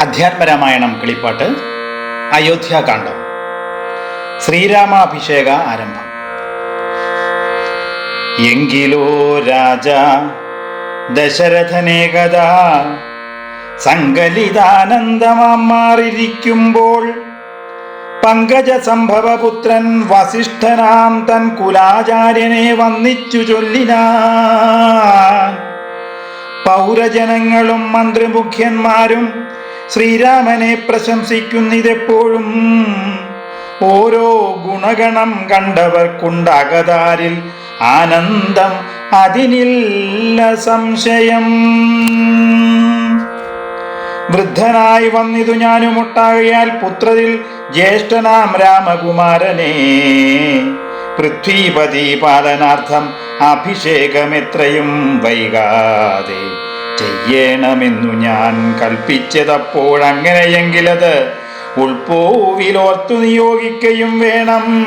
അധ്യാത്മരാമായണം കിളിപ്പാട്ട് അയോധ്യാകാന്ഡം ശ്രീരാമാഭിഷേക ആരംഭം. എങ്കിലോ രാജ ദശരഥനേകത സങ്കലിതാനന്ദമാം മാറിയിരിക്കുമ്പോൾ പങ്കജ സംഭവപുത്രൻ വസിഷ്ഠനാം തൻ കുലാചാര്യനെ വന്നിച്ചു ചൊല്ലിനാൻ പൗരജനങ്ങളും മന്ത്രിമുഖ്യന്മാരും ശ്രീരാമനെ പ്രശംസിക്കുന്നിതെപ്പോഴും. ഓരോ ഗുണഗണം കണ്ടവർക്കുണ്ടകതാരിൽ ആനന്ദം അതിനില്ല സംശയം. വൃദ്ധനായി വന്നിതു ഞാനുമുട്ടാകയാൽ പുത്രരിൽ ജ്യേഷ്ഠനാം രാമകുമാരനെ. പൃഥ്വീപതി പാലനാർത്ഥം അഭിഷേകമെത്രയും വൈകാതെ ചെയ്യണമെന്നു ഞാൻ കൽപ്പിച്ചതപ്പോഴങ്ങനെയെങ്കിലത് ഉൾപ്പോവിലോർത്തു നിയോഗിക്കുകയും വേണം.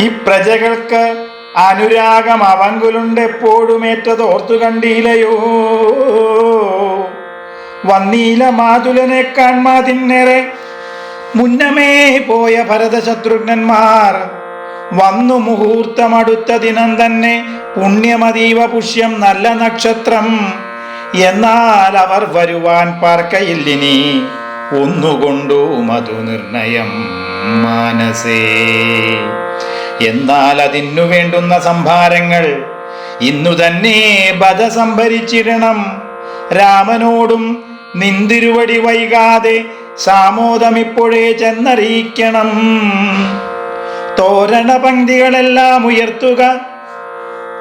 ഈ പ്രജകൾക്ക് അനുരാഗം ഏറ്റതോർത്തു കണ്ടീലയോ വന്നീല മാതുലനെ കാൺമാതിന്നേറെ മുന്നമേ പോയ ഭരതശത്രുഘ്നന്മാർ വന്നു മുഹൂർത്തമടുത്ത ദിനം തന്നെ പുണ്യമതീവ പുഷ്യം നല്ല നക്ഷത്രം. എന്നാൽ അവർ വരുവാൻ പാർക്കയില്ലിനി. ഒന്നുകൊണ്ടു മധു നിർണയം മാനസേ. എന്നാൽ അതിനു വേണ്ടുന്ന സംഭാരങ്ങൾ ഇന്നു തന്നെ ബധ സംഭരിച്ചിടണം രാമനോടും നിന്തിരുവടി വൈകാതെ സാമോദമിപ്പോഴേ ചെന്നറിയിക്കണം. തോരണ പങ്ക്തികളെല്ലാം ഉയർത്തുക.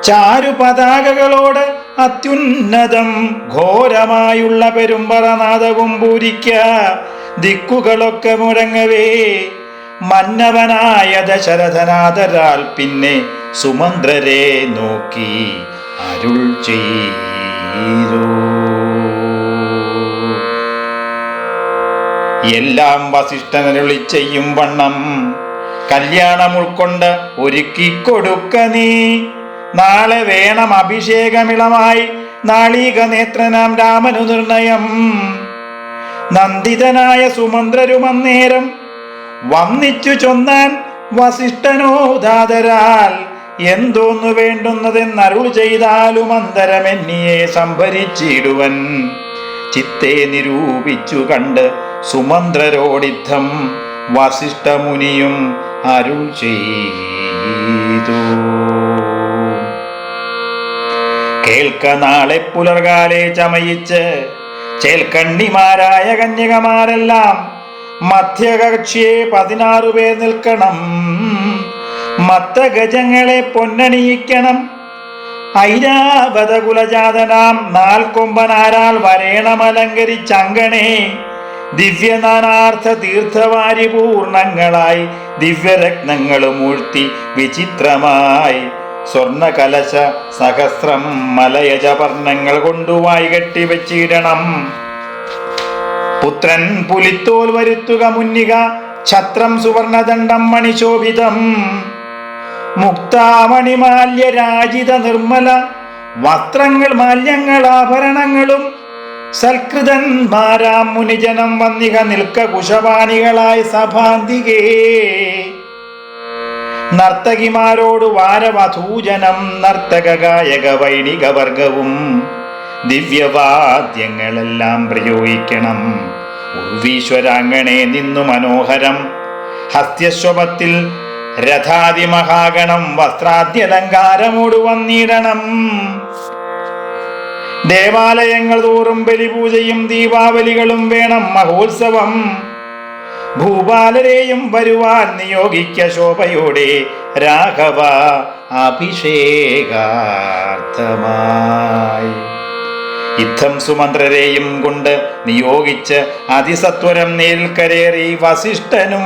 ചാരു പതാകകളോട് അത്യുന്നതം ഘോരമായുള്ള പെരുമ്പറനാദവും പൂരിക്ക. ദിക്കുകളൊക്കെ മുഴങ്ങവേ. മന്നവനായ ദശരഥനാഥരാൽ പിന്നെ സുമന്ത്രരെ നോക്കി അരുൾ ചെയ്തു. എല്ലാം വസിഷ്ഠനരുളി ചെയ്യും വണ്ണം. കല്യാണം ഉൾക്കൊണ്ട് ഒരുക്കിക്കൊടുക്ക നീ. നാളെ വേണം അഭിഷേകമിളമായി നാളീക നേത്രനാം രാമനു നിർണയം. നന്ദിതനായ സുമന്ത്രരുമന്നേരം വന്നിച്ചു ചൊന്നാൻ വസിഷ്ഠനോ ദാതരാൽ എന്തോന്നു വേണ്ടുന്നതെന്നരുൾ ചെയ്താലും അന്തരം എന്നിയെ സംഭരിച്ചിടുവൻ. ചിത്തെ നിരൂപിച്ചു കണ്ട് സുമന്ത്രരോടിദ്ധം വസിഷ്ഠമുനിയും അരുൾ ചെയ്തു. കേൾക്ക നാളെ പുലർകാലെ ചമയിച്ച് ചേൽക്കണ്ണിമാരായ കന്യകമാരെല്ലാം മധ്യകക്ഷിയെ പതിനാറു പേർ നിൽക്കണം. മത്തഗജങ്ങളെ പൊന്നണിയിക്കണം. ഐരാവത കുലജാതനാം നാൽക്കൊമ്പനാരാൽ വരേണമലങ്കരിച്ചങ്കണേ. ദിവ്യനാനാർത്ഥ തീർത്ഥവാരി പൂർണങ്ങളായി ദിവ്യരത്നങ്ങളും മൂഴ്ത്തി വിചിത്രമായി. സ്വർണകലശ സഹസ്രം മലയജപർണങ്ങൾ കൊണ്ടുവായി കെട്ടിവെച്ചിടണം പുത്രൻ പുലിത്തോൽ വരുത്തുക മുന്നിക ഛത്രം സുവർണദണ്ഡം മണിശോഭിതം. മുക്താമണിമാല്യ രാജിത നിർമ്മല വസ്ത്രങ്ങൾ മാല്യങ്ങൾ ആഭരണങ്ങളും സൽകൃതന്മാരാം മുനിജനം വന്നിക നിൽക്ക കുശവാണികളായി സഭാന്തികേ. നർത്തകിമാരോട് വാരവധൂജനം നർത്തക ഗായക വൈണിക വർഗവും ദിവ്യവാദ്യങ്ങളെല്ലാം പ്രയോഗിക്കണം. ഉർവീശ്വരാങ്കണേ നിന്നു മനോഹരം. ഹസ്ത്യശ്വപത്തിൽ രഥാതിമഹാഗണം വസ്ത്രാദ്യലങ്കാരമോട് വന്നിടണം. ദേവാലയങ്ങൾ തോറും ബലിപൂജയും ദീപാവലികളും വേണം മഹോത്സവം. ഭൂപാലരെയും വരുവാൻ നിയോഗിക്ക ശോഭയോടെ രാഘവ അഭിഷേകാർത്ഥമായി. യുദ്ധം സുമന്ത്രരെയും കൊണ്ട് നിയോഗിച്ച് അതിസത്വരം നേൽക്കരേറി വസിഷ്ഠനും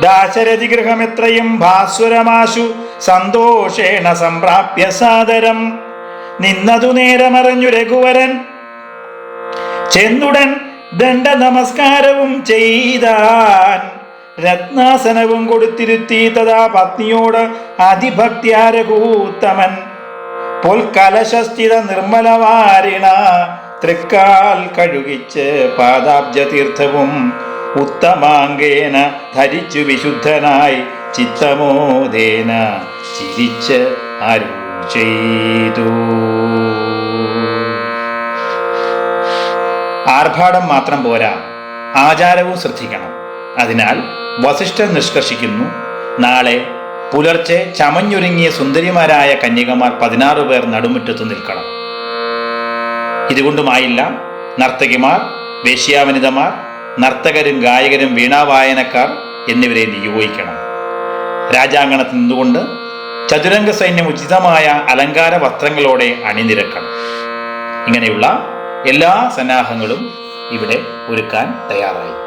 ദാശരഥി ഗൃഹമെത്രയും ഭാസ്വരമാശു സന്തോഷേണ സംപ്രാപ്യ സാദരം. നിന്നതു നേരമറിഞ്ഞു രഘുവരൻ. ചെന്നുടൻ ദണ്ഡ നമസ്കാരവും ചെയ്താൻ രത്നാസനവും കൊടുത്തിരുത്തി തഥാ പത്നിയോട് അതിഭക്തിയാരകൂത്തമൻ. പൊൽക്കലശസ്ഥിത നിർമ്മലവാരിണ തൃക്കാൽ കഴുകിച്ച് പാദാബ്ജ തീർത്ഥവും ഉത്തമാങ്കേന ധരിച്ചു വിശുദ്ധനായി ചിത്തമോദേന ചിരിച്ച് അരുൾ ചെയ്തു. ആർഭാടം മാത്രം പോരാ. ആചാരവും ശ്രദ്ധിക്കണം. അതിനാൽ വസിഷ്ഠൻ നിഷ്കർഷിക്കുന്നു. നാളെ പുലർച്ചെ ചമഞ്ഞൊരുങ്ങിയ സുന്ദരിമാരായ കന്യകമാർ പതിനാറ് പേർ നടുമുറ്റത്ത് നിൽക്കണം. ഇതുകൊണ്ടുമായില്ല നർത്തകിമാർ വേശ്യാവനിതമാർ നർത്തകരും ഗായകരും വീണാവായനക്കാർ എന്നിവരെ നിയോഗിക്കണം. രാജാങ്കണത്തിൽ നിന്നുകൊണ്ട് ചതുരംഗ സൈന്യം ഉചിതമായ അലങ്കാര വസ്ത്രങ്ങളോടെ അണിനിരക്കണം. ഇങ്ങനെയുള്ള എല്ലാ സന്നാഹങ്ങളും ഇവിടെ ഒരുക്കാൻ തയ്യാറായി.